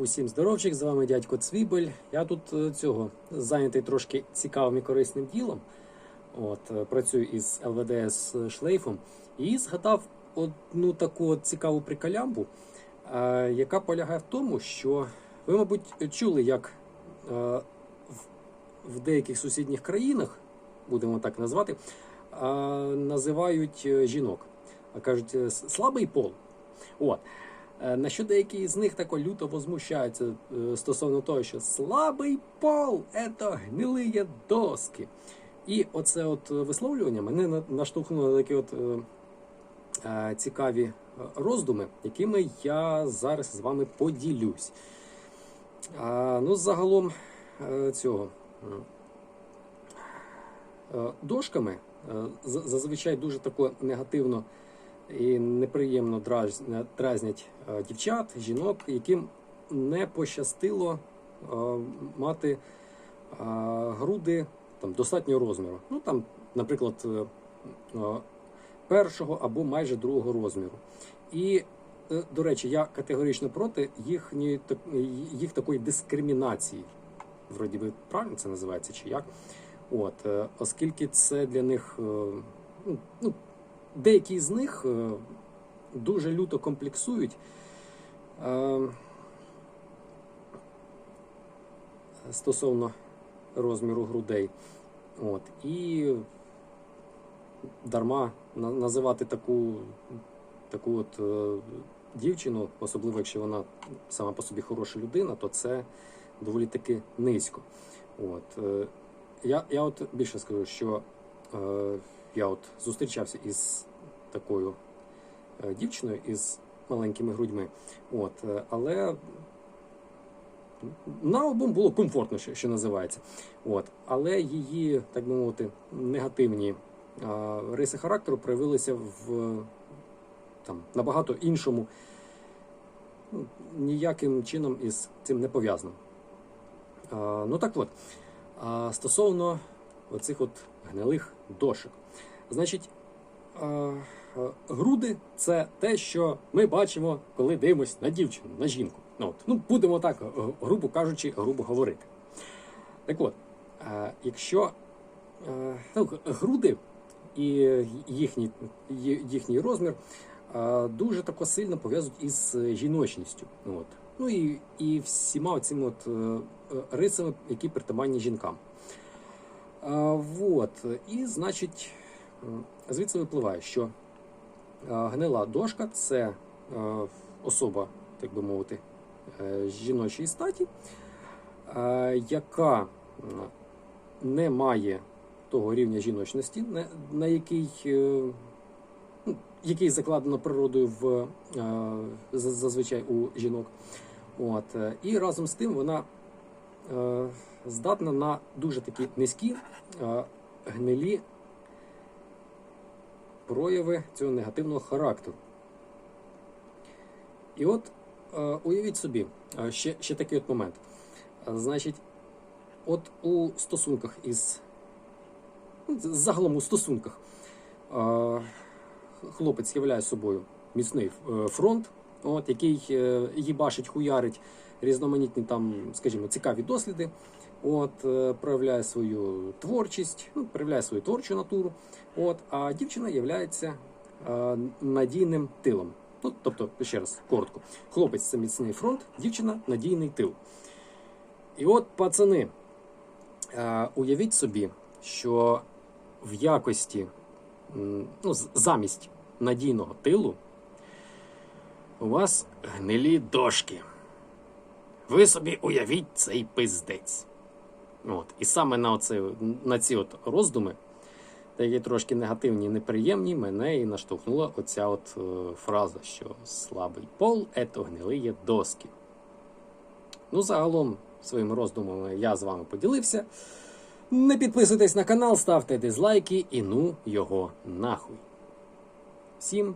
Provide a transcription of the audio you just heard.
Усім здоровчик, з вами дядько Цвібель. Я тут е, цього зайнятий трошки цікавим і корисним ділом. От, е, працюю із ЛВДС шлейфом і згадав одну таку от цікаву приколямбу, е, яка полягає в тому, що ви, мабуть, чули, як в, деяких сусідніх країнах, будемо так назвати, називають жінок. Кажуть, слабий пол. От. Е, На що деякі з них тако люто возмущаються е, стосовно того, що слабий пол це гнилиє доски. І оце от висловлювання мене наштовхнуло на такі от е, е, цікаві роздуми, якими я зараз з вами поділюсь. А, ну, загалом цього. Дошками зазвичай дуже тако негативно і неприємно дразня- дразнять е, дівчат, жінок, яким не пощастило е, мати е, груди там, достатнього розміру. Ну там, наприклад, першого або майже другого розміру. І, до речі, я категорично проти їхньої їх такої дискримінації. Вроді би правильно це називається чи як. От, оскільки це для них ну, ну, деякі з них е, дуже люто комплексують. е, Стосовно розміру грудей. От. І дарма називати таку, таку от е, дівчину, особливо якщо вона сама по собі хороша людина, то це доволі таки низько. От. Я, я от більше скажу, що я от зустрічався із такою е, дівчиною із маленькими грудьми. От, е, але на обом було комфортно, що, називається. От, але її, так би мовити, негативні е, риси характеру проявилися в там, набагато іншому, ну, ніяким чином із цим не пов'язано. Ну так от, стосовно оцих от гнилих дошок. Значить, груди це те, що ми бачимо, коли дивимося на дівчину, на жінку. Ну, от, ну, будемо так, е, грубо кажучи, грубо говорити. Так от, е, якщо е, ну, груди і їхній, їхній розмір дуже тако сильно пов'язують із жіночністю. От. Ну і, і всіма цими рисами, які притаманні жінкам. Вот. І, значить, звідси випливає, що гнила дошка це особа, так би мовити, е, жіночої статі, яка не має того рівня жіночності, на, який, е, ну, який закладено природою в, е, зазвичай у жінок. От. І разом з тим вона здатна на дуже такі низькі, е, гнилі прояви цього негативного характеру. І от е, уявіть собі, е, ще, ще такий от момент. Е, Значить, от у стосунках із ну, загалом у стосунках е, хлопець являє собою міцний е, фронт, от, який е, їбашить, хуярить різноманітні там, скажімо, цікаві досліди. От, е, проявляє свою творчість, ну, проявляє свою творчу натуру. От, а дівчина є надійним тилом. Ну, тобто, ще раз, коротко. Хлопець це міцний фронт, дівчина надійний тил. І от, пацани, е, уявіть собі, що в якості, ну, замість надійного тилу, у вас гнилі дошки. Ви собі уявіть цей пиздець. От. І саме на, оце, на ці от роздуми, такі трошки негативні і неприємні, мене і наштовхнула оця от е, фраза, що слабий пол ето гнилиє доски. Ну, загалом, своїми роздумами я з вами поділився. Не підписуйтесь на канал, ставте дизлайки і ну його нахуй. Всім